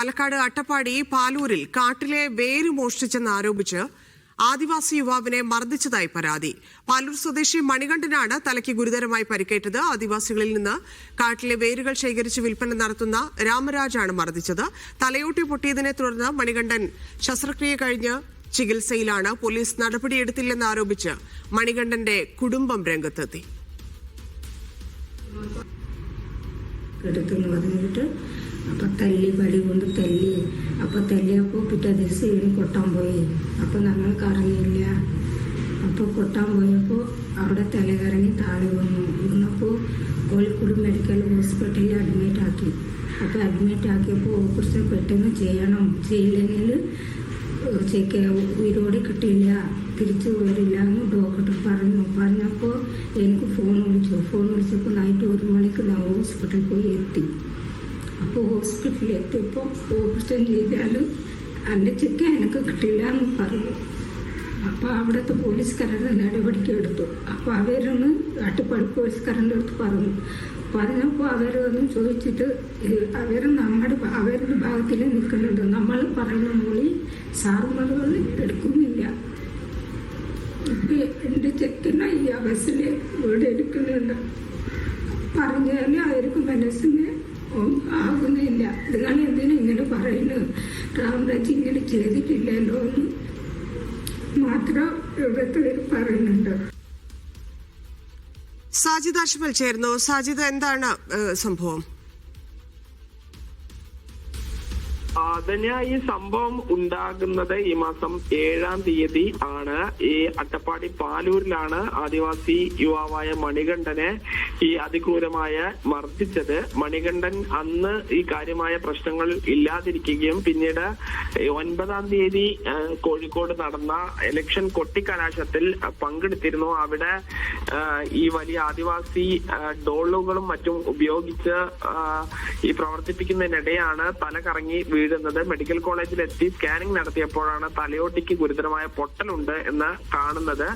പാലക്കാട് അട്ടപ്പാടി പാലൂരിൽ കാട്ടിലെ വേര് മോഷ്ടിച്ചെന്ന് ആരോപിച്ച് ആദിവാസി യുവാവിനെ മർദ്ദിച്ചതായി പരാതി. പാലൂർ സ്വദേശി മണികണ്ഠനാണ് തലയ്ക്ക് ഗുരുതരമായി പരിക്കേറ്റത്. ആദിവാസികളിൽ നിന്ന് കാട്ടിലെ വേരുകൾ ശേഖരിച്ച് വിൽപ്പന നടത്തുന്ന രാമരാജാണ് മർദ്ദിച്ചത്. തലയോട്ടി പൊട്ടിയതിനെ തുടർന്ന് മണികണ്ഠൻ ശസ്ത്രക്രിയ കഴിഞ്ഞ് ചികിത്സയിലാണ് പോലീസ് നടപടിയെടുത്തില്ലെന്ന് ആരോപിച്ച് മണികണ്ഠന്റെ കുടുംബം രംഗത്തെത്തി. എടുത്തെന്ന് പറഞ്ഞിട്ട് അപ്പം തല്ലി അപ്പം തെല്ലിയപ്പോൾ പിറ്റേ ദിവസം ഇവന് കൊട്ടാൻ പോയി. അപ്പോൾ ഞങ്ങൾക്ക് അറിയില്ല. അപ്പോൾ കൊട്ടാൻ പോയപ്പോൾ അവിടെ തലകറങ്ങി താഴെ വന്നു വന്നപ്പോൾ കോഴിക്കോട് മെഡിക്കൽ ഹോസ്പിറ്റലിൽ അഡ്മിറ്റ് ആക്കി. അപ്പോൾ അഡ്മിറ്റ് ആക്കിയപ്പോൾ ഓപ്പറേഷൻ പെട്ടെന്ന് ചെയ്യണം. ചെയ്യില്ലെങ്കിൽ ചെക്ക് ഉയരോടെ കിട്ടില്ല തിരിച്ചു വരില്ല എന്ന് ഡോക്ടർ പറഞ്ഞു. പറഞ്ഞപ്പോൾ എനിക്ക് ഫോൺ വിളിച്ചു. ഫോൺ വിളിച്ചപ്പോൾ നൈറ്റ് ഒരു മണിക്ക് ഞാൻ ഹോസ്പിറ്റലിൽ പോയി എത്തി. അപ്പോൾ ഹോസ്പിറ്റലിൽ എത്തിയപ്പോൾ ഓപ്പറേഷൻ ചെയ്താലും ചെക്ക് എനിക്ക് കിട്ടില്ല എന്ന് പറഞ്ഞു. അപ്പോൾ അവിടുത്തെ പോലീസുകാരുടെ നടപടിക്ക് എടുത്തു. അപ്പോൾ അവരൊന്ന് അട്ടിപ്പാടി പോലീസുകാരന്റെ അടുത്ത് പറഞ്ഞു. പറഞ്ഞപ്പോൾ അവർ വന്ന് ചോദിച്ചിട്ട് അവർ നമ്മുടെ അവരുടെ ഭാഗത്തിൽ നിൽക്കുന്നുണ്ട്. നമ്മൾ പറയുന്ന മൊഴി സാറുമാറുകൾ എടുക്കുന്നില്ല. ഇപ്പം എന്റെ ചെക്കിന് ഈ അവസ്ഥയിൽ ഇവിടെ എടുക്കുന്നുണ്ട് പറഞ്ഞാൽ അവർക്ക് മനസ്സിന് ആകുന്നില്ല. നിങ്ങൾ എന്തിനും ഇങ്ങനെ പറയുന്നത് റാംരാജ് ഇങ്ങനെ ചെയ്തിട്ടില്ലല്ലോ എന്ന് മാത്രം ഇവിടുത്തെ പറയുന്നുണ്ട്. സാജിദ് അഷ്മൽ ചേർന്നു സാജിദ് എന്താണ് സംഭവം? ധന്യ ഈ സംഭവം ഉണ്ടാകുന്നത് ഈ മാസം ഏഴാം തീയതി ആണ്. ഈ അട്ടപ്പാടി പാലൂരിലാണ് ആദിവാസി യുവാവായ മണികണ്ഠനെ ഈ അതിക്രൂരമായ മർദ്ദിച്ചത്. മണികണ്ഠൻ അന്ന് ഈ കാര്യമായ പ്രശ്നങ്ങൾ ഇല്ലാതിരിക്കുകയും പിന്നീട് ഒൻപതാം തീയതി കോഴിക്കോട് നടന്ന ഇലക്ഷൻ കൊട്ടിക്കലാശത്തിൽ പങ്കെടുത്തിരുന്നു. അവിടെ ഈ വലിയ ആദിവാസി ഡോളുകളും മറ്റും ഉപയോഗിച്ച് ഈ പ്രവർത്തിപ്പിക്കുന്നതിനിടെയാണ് തല കറങ്ങി വീഴുന്നത് മെഡിക്കൽ കോളേജിൽ എത്തി സ്കാനിംഗ് നടത്തിയപ്പോഴാണ് തലയോട്ടിക്ക് ഗുരുതരമായ പൊട്ടലുണ്ട് എന്ന് കാണുന്നത്.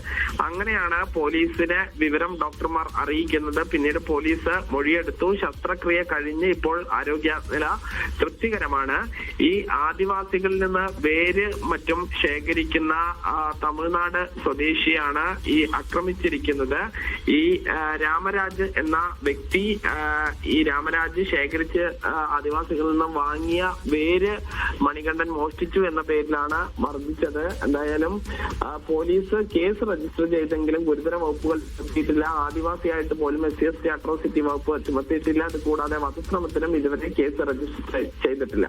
അങ്ങനെയാണ് പോലീസിന് വിവരം ഡോക്ടർമാർ അറിയിക്കുന്നത്. പിന്നീട് പോലീസ് മൊഴിയെടുത്തു. ശസ്ത്രക്രിയ കഴിഞ്ഞ് ഇപ്പോൾ ആരോഗ്യനില തൃപ്തികരമാണ്. ഈ ആദിവാസികളിൽ നിന്ന് വേര് മറ്റും ശേഖരിക്കുന്ന തമിഴ്നാട് സ്വദേശിയാണ് ഈ ആക്രമിച്ചിരിക്കുന്നത്. ഈ രാമരാജ് എന്ന വ്യക്തി ഈ രാമരാജ് ശേഖരിച്ച് ആദിവാസികളിൽ നിന്ന് വാങ്ങിയ വേര് മണികണ്ഠൻ മോഷ്ടിച്ചു എന്ന പേരിലാണ് മർദ്ദിച്ചത്. എന്തായാലും പോലീസ് കേസ് രജിസ്റ്റർ ചെയ്തെങ്കിലും ഗുരുതര വകുപ്പുകൾ ചുമത്തിയിട്ടില്ല. ആദിവാസിയായിട്ട് പോലും S C S T atrocity വകുപ്പ് ചുമത്തിയിട്ടില്ല. അത് കൂടാതെ വധശ്രമത്തിനും ഇതുവരെ കേസ് രജിസ്റ്റർ ചെയ്തിട്ടില്ല.